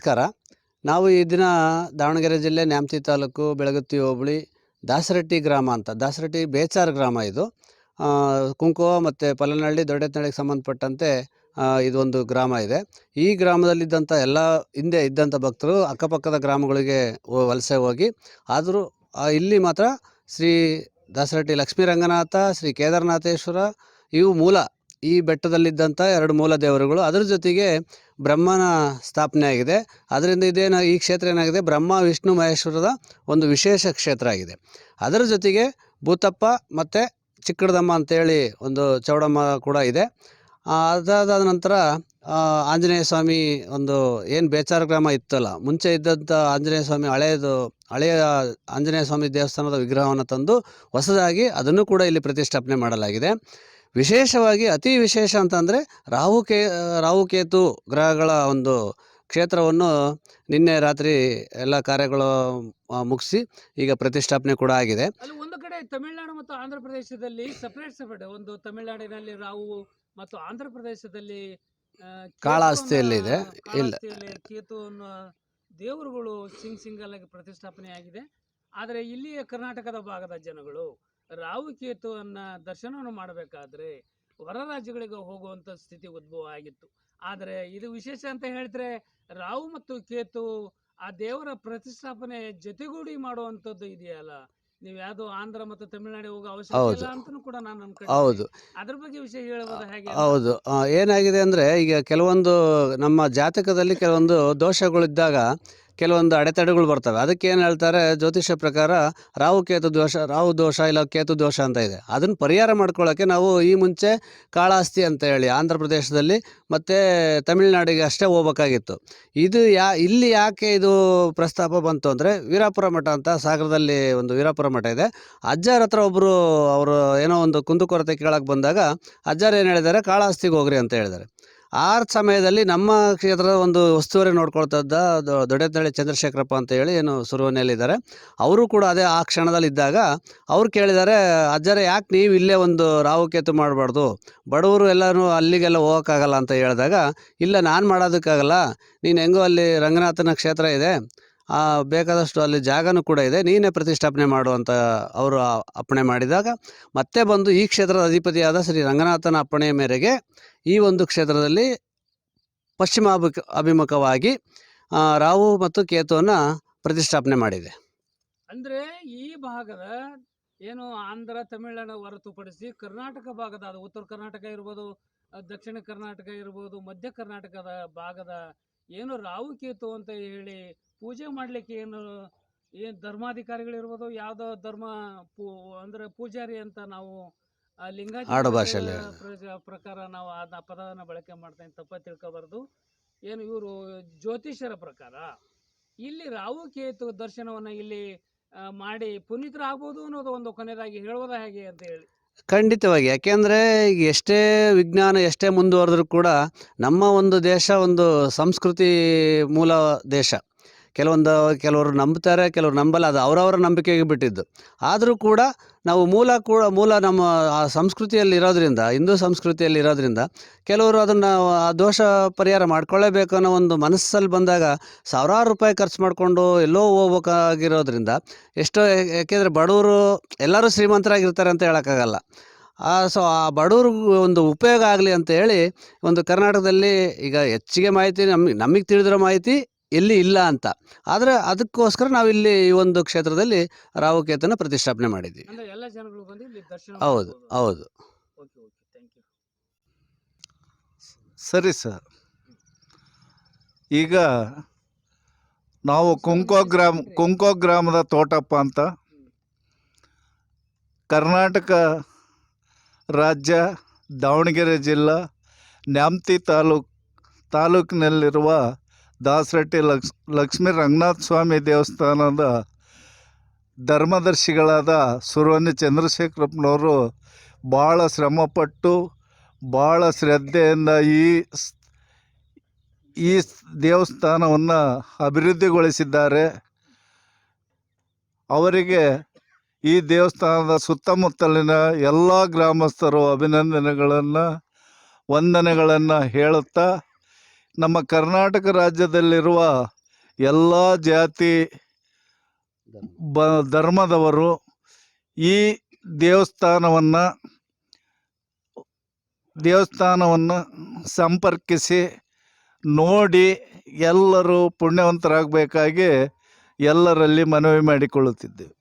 ನಮಸ್ಕಾರ. ನಾವು ಈ ದಿನ ದಾವಣಗೆರೆ ಜಿಲ್ಲೆ ನ್ಯಾಮತಿ ತಾಲೂಕು ಬೆಳಗತ್ತಿ ಹೋಬಳಿ ದಾಸರಟ್ಟಿ ಗ್ರಾಮ ಅಂತ. ದಾಸರಟ್ಟಿ ಬೇಚಾರ್ ಗ್ರಾಮ ಇದು. ಕುಂಕುವ ಮತ್ತು ಪಲ್ಲನಹಳ್ಳಿ ದೊಡ್ಡತನಹಳ್ಳಿಗೆ ಸಂಬಂಧಪಟ್ಟಂತೆ ಇದೊಂದು ಗ್ರಾಮ ಇದೆ. ಈ ಗ್ರಾಮದಲ್ಲಿದ್ದಂಥ ಎಲ್ಲ ಹಿಂದೆ ಇದ್ದಂಥ ಭಕ್ತರು ಅಕ್ಕಪಕ್ಕದ ಗ್ರಾಮಗಳಿಗೆ ವಲಸೆ ಹೋಗಿ, ಆದರೂ ಇಲ್ಲಿ ಮಾತ್ರ ಶ್ರೀ ದಾಸರಟ್ಟಿ ಲಕ್ಷ್ಮೀ ರಂಗನಾಥ ಶ್ರೀ ಕೇದಾರನಾಥೇಶ್ವರ, ಇವು ಮೂಲ ಈ ಬೆಟ್ಟದಲ್ಲಿದ್ದಂಥ ಎರಡು ಮೂಲ ದೇವರುಗಳು ಅದರ ಜೊತೆಗೆ ಬ್ರಹ್ಮನ ಸ್ಥಾಪನೆ ಆಗಿದೆ. ಅದರಿಂದ ಇದೇನ ಈ ಕ್ಷೇತ್ರ ಏನಾಗಿದೆ? ಬ್ರಹ್ಮ, ವಿಷ್ಣು, ಮಹೇಶ್ವರದ ಒಂದು ವಿಶೇಷ ಕ್ಷೇತ್ರ ಆಗಿದೆ. ಅದರ ಜೊತೆಗೆ ಭೂತಪ್ಪ ಮತ್ತು ಚಿಕ್ಕಡದಮ್ಮ ಅಂತೇಳಿ ಒಂದು ಚೌಡಮ್ಮ ಕೂಡ ಇದೆ. ಅದಾದ ನಂತರ ಆಂಜನೇಯ ಸ್ವಾಮಿ ಒಂದು ಏನು ಬೇಚಾರ ಗ್ರಾಮ ಇತ್ತಲ್ಲ, ಮುಂಚೆ ಇದ್ದಂಥ ಆಂಜನೇಯ ಸ್ವಾಮಿ ಹಳೆಯದು, ಹಳೆಯ ಆಂಜನೇಯ ಸ್ವಾಮಿ ದೇವಸ್ಥಾನದ ವಿಗ್ರಹವನ್ನು ತಂದು ಹೊಸದಾಗಿ ಅದನ್ನು ಕೂಡ ಇಲ್ಲಿ ಪ್ರತಿಷ್ಠಾಪನೆ ಮಾಡಲಾಗಿದೆ. ವಿಶೇಷವಾಗಿ ಅತಿ ವಿಶೇಷ ಅಂತಂದರೆ ರಾಹು ಕೇ ರಾಹುಕೇತು ಗ್ರಹಗಳ ಒಂದು ಕ್ಷೇತ್ರವನ್ನು ನಿನ್ನೆ ರಾತ್ರಿ ಎಲ್ಲ ಕಾರ್ಯಗಳು ಮುಗಿಸಿ ಈಗ ಪ್ರತಿಷ್ಠಾಪನೆ ಕೂಡ ಆಗಿದೆ ಅಲ್ಲಿ ಒಂದು ಕಡೆ ತಮಿಳುನಾಡು ಮತ್ತು ಆಂಧ್ರ ಪ್ರದೇಶದಲ್ಲಿ ಸಪರೇಟ್ ಸಪರೇಟ್ ಒಂದು ತಮಿಳುನಾಡಿನಲ್ಲಿ ರಾವು ಮತ್ತು ಆಂಧ್ರ ಪ್ರದೇಶದಲ್ಲಿ ಕಾಳಾಸ್ತಿಯಲ್ಲಿದೆ. ಕೇತುವನ್ನ- ಇಲ್ಲ. ಕಾಳಹಸ್ತಿಯಲ್ಲಿ ಕೇತು ಅನ್ನೋ ದೇವರುಗಳು ಸಿಂಗ್ ಸಿಂಗಲ್ ಆಗಿ ಪ್ರತಿಷ್ಠಾಪನೆ ಆಗಿದೆ ಆದರೆ ಇಲ್ಲಿಯ ಕರ್ನಾಟಕದ ಭಾಗದ ಜನಗಳು ರಾವು ಕೇತುವನ್ನ ದರ್ಶನವನ್ನು ಮಾಡಬೇಕಾದ್ರೆ ಹೊರ ರಾಜ್ಯಗಳಿಗೆ ಹೋಗುವಂತ ಸ್ಥಿತಿ ಉದ್ಭವ ಆಗಿತ್ತು. ಆದರೆ ಇದು ವಿಶೇಷ ಅಂತ ಹೇಳಿದ್ರೆ ರಾಹು ಮತ್ತು ಕೇತು ಆ ದೇವರ ಪ್ರತಿಷ್ಠಾಪನೆ ಜೊತೆಗೂಡಿ ಮಾಡುವಂಥದ್ದು ಇದೆಯಲ್ಲ? ನೀವು ಯಾವ್ದು ಆಂಧ್ರ ಮತ್ತು ತಮಿಳುನಾಡು ಹೋಗೋ ಅವಶ್ಯಕತೆ. ಇಲ್ಲ ಅಂತಾನೂ ಕೂಡ ನಾನು ಹೌದು. ಅದ್ರ ಬಗ್ಗೆ ವಿಷಯ ಹೇಳಬಹುದು ಹಾಗೆ? ಹೌದು. ಏನಾಗಿದೆ ಅಂದ್ರೆ ಈಗ ಕೆಲವೊಂದು ನಮ್ಮ ಜಾತಕದಲ್ಲಿ ಕೆಲವೊಂದು ದೋಷಗಳಿದ್ದಾಗ ಕೆಲವೊಂದು ಅಡೆತಡೆಗಳು ಬರ್ತವೆ. ಅದಕ್ಕೆ ಏನು ಹೇಳ್ತಾರೆ, ಜ್ಯೋತಿಷ್ಯ ಪ್ರಕಾರ ರಾಹು ಕೇತು ದೋಷ, ರಾಹು ದೋಷ ಇಲ್ಲ ಕೇತು ದೋಷ ಅಂತ ಇದೆ. ಅದನ್ನು ಪರಿಹಾರ ಮಾಡ್ಕೊಳ್ಳೋಕ್ಕೆ ನಾವು ಈ ಮುಂಚೆ ಕಾಳಾಸ್ತಿ ಅಂತ ಹೇಳಿ ಆಂಧ್ರ ಪ್ರದೇಶದಲ್ಲಿ ಮತ್ತು ತಮಿಳುನಾಡಿಗೆ ಅಷ್ಟೇ ಹೋಗ್ಬೇಕಾಗಿತ್ತು. ಇದು ಯಾ, ಇಲ್ಲಿ ಯಾಕೆ ಇದು ಪ್ರಸ್ತಾಪ ಬಂತು ಅಂದರೆ ವೀರಾಪುರ ಮಠ ಅಂತ ಸಾಗರದಲ್ಲಿ ಒಂದು ವೀರಾಪುರ ಮಠ ಇದೆ. ಅಜ್ಜಾರ ಹತ್ರ ಒಬ್ಬರು ಅವರು ಏನೋ ಒಂದು ಕುಂದುಕೊರತೆ ಕೇಳೋಕ್ಕೆ ಬಂದಾಗ ಅಜ್ಜಾರು ಏನು ಹೇಳಿದ್ದಾರೆ ಕಾಳಾಸ್ತಿಗೆ ಹೋಗ್ರಿ ಅಂತ ಹೇಳಿದ್ದಾರೆ. ಆ ಸಮಯದಲ್ಲಿ ನಮ್ಮ ಕ್ಷೇತ್ರದ ಒಂದು ಉಸ್ತುವಾರಿ ನೋಡ್ಕೊಳ್ತಾ ಇದ್ದ ದೊ- ದೊಡ್ಡತನಹಳ್ಳಿ ಚಂದ್ರಶೇಖರಪ್ಪ ಅಂತ ಹೇಳಿ ಏನು ಸುರುವನೆಯಲ್ಲಿದ್ದಾರೆ. ಅವರು ಕೂಡ ಅದೇ ಆ ಕ್ಷಣದಲ್ಲಿ ಇದ್ದಾಗ ಅವ್ರು ಕೇಳಿದ್ದಾರೆ, ಅಜ್ಜರ, ಯಾಕೆ ನೀವು ಇಲ್ಲೇ ಒಂದು ರಾಹುಕೇತು ಮಾಡಬಾರ್ದು? ಬಡವರು ಎಲ್ಲರೂ ಅಲ್ಲಿಗೆಲ್ಲ ಹೋಗೋಕ್ಕಾಗಲ್ಲ ಅಂತ ಹೇಳಿದಾಗ, ಇಲ್ಲ, ನಾನು ಮಾಡೋದಕ್ಕಾಗಲ್ಲ. ನೀನು ಹೆಂಗೋ ಅಲ್ಲಿ ರಂಗನಾಥನ ಕ್ಷೇತ್ರ ಇದೆ. ಬೇಕಾದಷ್ಟು ಅಲ್ಲಿ ಜಾಗನೂ ಕೂಡ ಇದೆ. ನೀನೇ ಪ್ರತಿಷ್ಠಾಪನೆ ಮಾಡುವಂಥ ಅವರು ಅಪ್ಪಣೆ ಮಾಡಿದಾಗ ಮತ್ತೆ ಬಂದು ಈ ಕ್ಷೇತ್ರದ ಅಧಿಪತಿಯಾದ ಶ್ರೀ ರಂಗನಾಥನ ಅಪ್ಪಣೆಯ ಮೇರೆಗೆ ಈ ಒಂದು ಕ್ಷೇತ್ರದಲ್ಲಿ ಪಶ್ಚಿಮ ಅಭಿಮುಖವಾಗಿ ರಾಹು ಮತ್ತು ಕೇತುವನ್ನು ಪ್ರತಿಷ್ಠಾಪನೆ ಮಾಡಿದೆ. ಅಂದರೆ ಈ ಭಾಗದ ಏನು ಆಂಧ್ರ ತಮಿಳುನಾಡು ಹೊರತುಪಡಿಸಿ ಕರ್ನಾಟಕ ಭಾಗದ, ಅದು ಉತ್ತರ ಕರ್ನಾಟಕ ಇರ್ಬೋದು ದಕ್ಷಿಣ ಕರ್ನಾಟಕ ಇರ್ಬೋದು, ಮಧ್ಯ ಕರ್ನಾಟಕದ ಭಾಗದ ಏನು ರಾವು ಕೇತು ಅಂತ ಹೇಳಿ ಪೂಜೆ ಮಾಡ್ಲಿಕ್ಕೆ ಏನು ಏನ್ ಧರ್ಮಾಧಿಕಾರಿಗಳಿರ್ಬೋದು ಯಾವ್ದೋ ಧರ್ಮ ಪೂ ಅಂದ್ರೆ ಪೂಜಾರಿ ಅಂತ ನಾವು. ಪ್ರಜೆ- ಪ್ರಕಾರ ನಾವು ಆ ಪದವನ್ನು ಬಳಕೆ ಮಾಡ್ತೇನೆ ತಪ್ಪ ತಿಳ್ಕೊಬಾರ್ದು ಏನು ಇವರು ಜ್ಯೋತಿಷರ ಪ್ರಕಾರ ಇಲ್ಲಿ ರಾಹು ಕೇತು ದರ್ಶನವನ್ನ ಇಲ್ಲಿ ಮಾಡಿ ಪುನೀತರಾಗ್ಬೋದು ಅನ್ನೋದು ಒಂದು ಕೊನೆಯದಾಗಿ ಹೇಳೋದ ಹೇಗೆ ಅಂತ ಹೇಳಿ ಖಂಡಿತವಾಗಿ. ಯಾಕೆಂದರೆ ಈಗ ಎಷ್ಟೇ ವಿಜ್ಞಾನ ಎಷ್ಟೇ ಮುಂದುವರೆದ್ರೂ ಕೂಡ ನಮ್ಮ ಒಂದು ದೇಶ ಒಂದು ಸಂಸ್ಕೃತಿ ಮೂಲ ದೇಶ. ಕೆಲವೊಂದು ಕೆಲವರು ನಂಬ್ತಾರೆ, ಕೆಲವರು ನಂಬಲ್ಲ, ಅದು ಅವರವರ ನಂಬಿಕೆಗೆ ಬಿಟ್ಟಿದ್ದು. ಆದರೂ ಕೂಡ ನಾವು ಮೂಲ ಕೂಡ ಮೂಲ ನಮ್ಮ ಆ ಸಂಸ್ಕೃತಿಯಲ್ಲಿ ಇರೋದ್ರಿಂದ, ಹಿಂದೂ ಸಂಸ್ಕೃತಿಯಲ್ಲಿ ಇರೋದ್ರಿಂದ ಕೆಲವರು ಅದನ್ನು ಆ ದೋಷ ಪರಿಹಾರ ಮಾಡ್ಕೊಳ್ಳೇಬೇಕು ಅನ್ನೋ ಒಂದು ಮನಸ್ಸಲ್ಲಿ ಬಂದಾಗ ಸಾವಿರಾರು ರೂಪಾಯಿ ಖರ್ಚು ಮಾಡಿಕೊಂಡು ಎಲ್ಲೋ ಹೋಗ್ಬೇಕಾಗಿರೋದ್ರಿಂದ ಎಷ್ಟೋ ಯಾಕೆಂದರೆ ಬಡವರು ಎಲ್ಲರೂ ಶ್ರೀಮಂತರಾಗಿರ್ತಾರೆ ಅಂತ ಹೇಳೋಕ್ಕಾಗಲ್ಲ. ಸೊ ಆ ಬಡವ್ರಿಗೂ ಒಂದು ಉಪಯೋಗ ಆಗಲಿ ಅಂತ ಹೇಳಿ ಒಂದು ಕರ್ನಾಟಕದಲ್ಲಿ ಈಗ ಹೆಚ್ಚಿಗೆ ಮಾಹಿತಿ ನಮಗೆ ನಮಗೆ ತಿಳಿದಿರೋ ಮಾಹಿತಿ ಎಲ್ಲಿ ಇಲ್ಲ ಅಂತ. ಆದರೆ ಅದಕ್ಕೋಸ್ಕರ ನಾವು ಇಲ್ಲಿ ಈ ಒಂದು ಕ್ಷೇತ್ರದಲ್ಲಿ ರಾಹುಕೇತನ ಪ್ರತಿಷ್ಠಾಪನೆ ಮಾಡಿದ್ದೀವಿ ಅಂದ್ರೆ ಎಲ್ಲ ಜನಗಳು ಬಂದು ಇಲ್ಲಿ ದರ್ಶನ ಹೌದು ಹೌದು. ಓಕೆ ಓಕೆ ಥ್ಯಾಂಕ್ ಯು ಸರಿ ಸರ್. ಈಗ ನಾವು ಕುಂಕೋ ಗ್ರಾಮ ಕುಂಕೋ ಗ್ರಾಮದ ತೋಟಪ್ಪ ಅಂತ. ಕರ್ನಾಟಕ ರಾಜ್ಯ ದಾವಣಗೆರೆ ಜಿಲ್ಲಾ ನ್ಯಾಮತಿ ತಾಲೂಕ್ ತಾಲೂಕಿನಲ್ಲಿರುವ ದಾಸರಟ್ಟಿ ಲಕ್ಸ್ ಲಕ್ಷ್ಮೀ ರಂಗನಾಥ ಸ್ವಾಮಿ ದೇವಸ್ಥಾನದ ಧರ್ಮದರ್ಶಿಗಳಾದ ಸುರವನ್ನಿ ಚಂದ್ರಶೇಖರಪ್ಪನವರು ಭಾಳ ಶ್ರಮಪಟ್ಟು, ಭಾಳ ಶ್ರದ್ಧೆಯಿಂದ ಈ ಈ ದೇವಸ್ಥಾನವನ್ನು ಅಭಿವೃದ್ಧಿಗೊಳಿಸಿದ್ದಾರೆ. ಅವರಿಗೆ ಈ ದೇವಸ್ಥಾನದ ಸುತ್ತಮುತ್ತಲಿನ ಎಲ್ಲ ಗ್ರಾಮಸ್ಥರು ಅಭಿನಂದನೆಗಳನ್ನು, ವಂದನೆಗಳನ್ನು ಹೇಳುತ್ತಾ ನಮ್ಮ ಕರ್ನಾಟಕ ರಾಜ್ಯದಲ್ಲಿರುವ ಎಲ್ಲ ಜಾತಿ ಬ ಧರ್ಮದವರು ಈ ದೇವಸ್ಥಾನವನ್ನು ದೇವಸ್ಥಾನವನ್ನು ಸಂಪರ್ಕಿಸಿ ನೋಡಿ ಎಲ್ಲರೂ ಪುಣ್ಯವಂತರಾಗಬೇಕಾಗಿ ಎಲ್ಲರಲ್ಲಿ ಮನವಿ ಮಾಡಿಕೊಳ್ಳುತ್ತಿದ್ದೇವೆ.